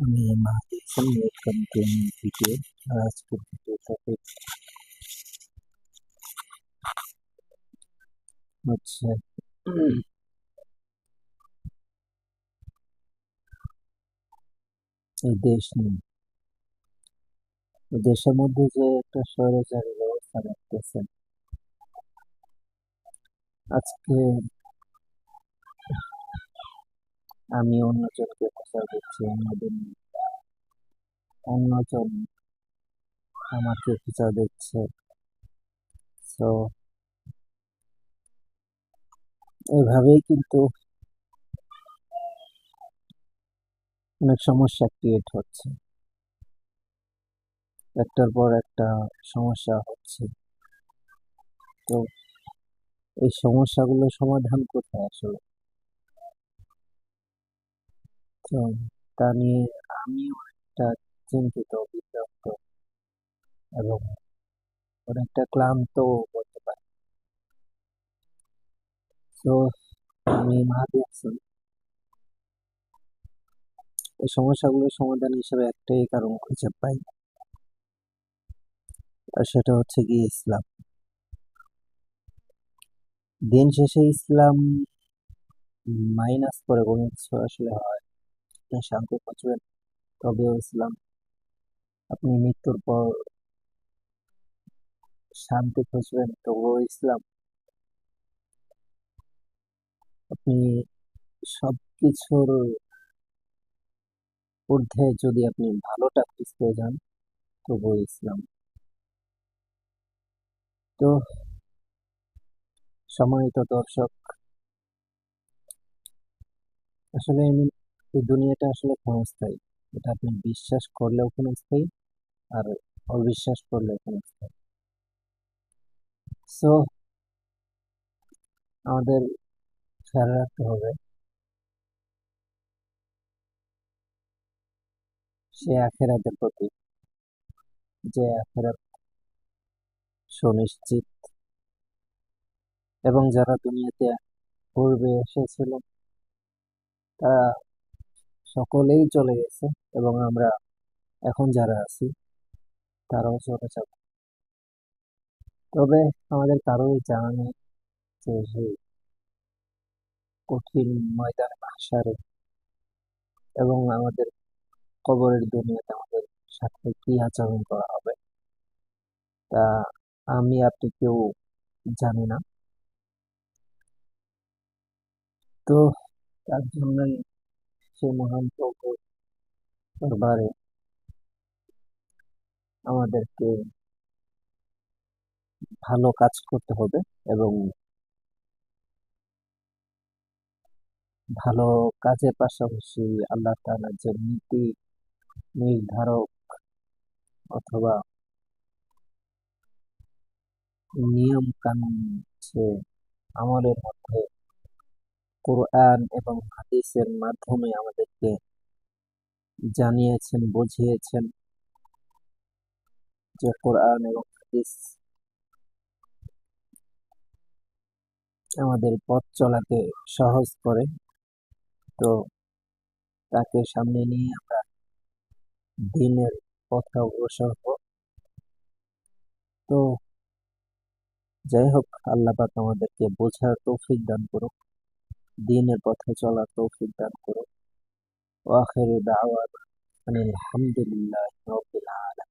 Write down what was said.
আমি হচ্ছে এই দেশ নিয়ে। দেশের মধ্যে যে একটা স্বৈরাচারী ব্যবস্থা রাখতেছে আজকে আমি অন্যজনকে প্রচার করছি অন্যদিন অন্যজন আমাকে প্রচার দিচ্ছে তো এভাবেই কিন্তু অনেক সমস্যা ক্রিয়েট হচ্ছে। একটার পর একটা সমস্যা হচ্ছে। তো এই সমস্যাগুলো সমাধান কোথায় আসলে? তো নিয়ে আমি অনেকটা চিন্তিত এবং অনেকটা ক্লান্ত বলতে পারি। তো আমি এই সমস্যাগুলোর সমাধান হিসেবে একটাই কারণ খুঁজে পাই। আর সেটা হচ্ছে কি ইসলাম। দিন শেষে ইসলাম মাইনাস করে কোনো কিছু আসলে হয় আপনি শান্তি খুঁজবেন তবেও ইসলাম আপনি মৃত্যুর পর শান্তি খুঁজবেন? তবুও ইসলাম আপনি সবকিছুর ঊর্ধ্বে যদি আপনি ভালোটা খুঁজতে যান তবুও ইসলাম তো সম্মানিত দর্শক, আসলে এই দুনিয়াটা আসলে ক্ষণস্থায়ী এটা আপনি বিশ্বাস করলেও ক্ষণস্থায়ী আর অবিশ্বাস করলেও ক্ষণস্থায়ী সো আমাদের খেয়াল রাখতে হবে সে আখেরাতের প্রতি, যে আখেরাত সুনিশ্চিত এবং যারা দুনিয়াতে পূর্বে এসেছিল, তারা সকলেই চলে গেছে এবং আমরা এখন যারা আছি, তারাও চলে যাবে। তবে আমাদের কারোই জানা নেই যে সেই কঠিন ময়দানে ভাষারে এবং আমাদের কবরের দুনিয়াতে আমাদের সাথে কি আচরণ করা হবে, তা আমি আপনি কেউ জানি না। তো তার জন্যই সে মহান প্রভু দরবারে আমাদেরকে ভালো কাজ করতে হবে এবং ভালো কাজের পাশাপাশি আল্লাহ তাআলার যে নীতি নির্ধারক অথবা নিয়ম কানুন সে আমলের মধ্যে কোরআন এবং হাদিসের মাধ্যমে আমাদেরকে জানিয়েছেন, বুঝিয়েছেন যে কোরআন এবং হাদিস আমাদের পথ চলাকে সহজ করে। তো তাকে সামনে নিয়ে আমরা দিনের পথে অগ্রসর হব তো যাই হোক, আল্লাহ পাক আমাদেরকে বোঝার তৌফিক দান করুক। দিনের পথে চলার তৌফিক দান করুন। ওয়াখির দাওয়াত আলহামদুলিল্লাহ রাব্বিল আলামিন।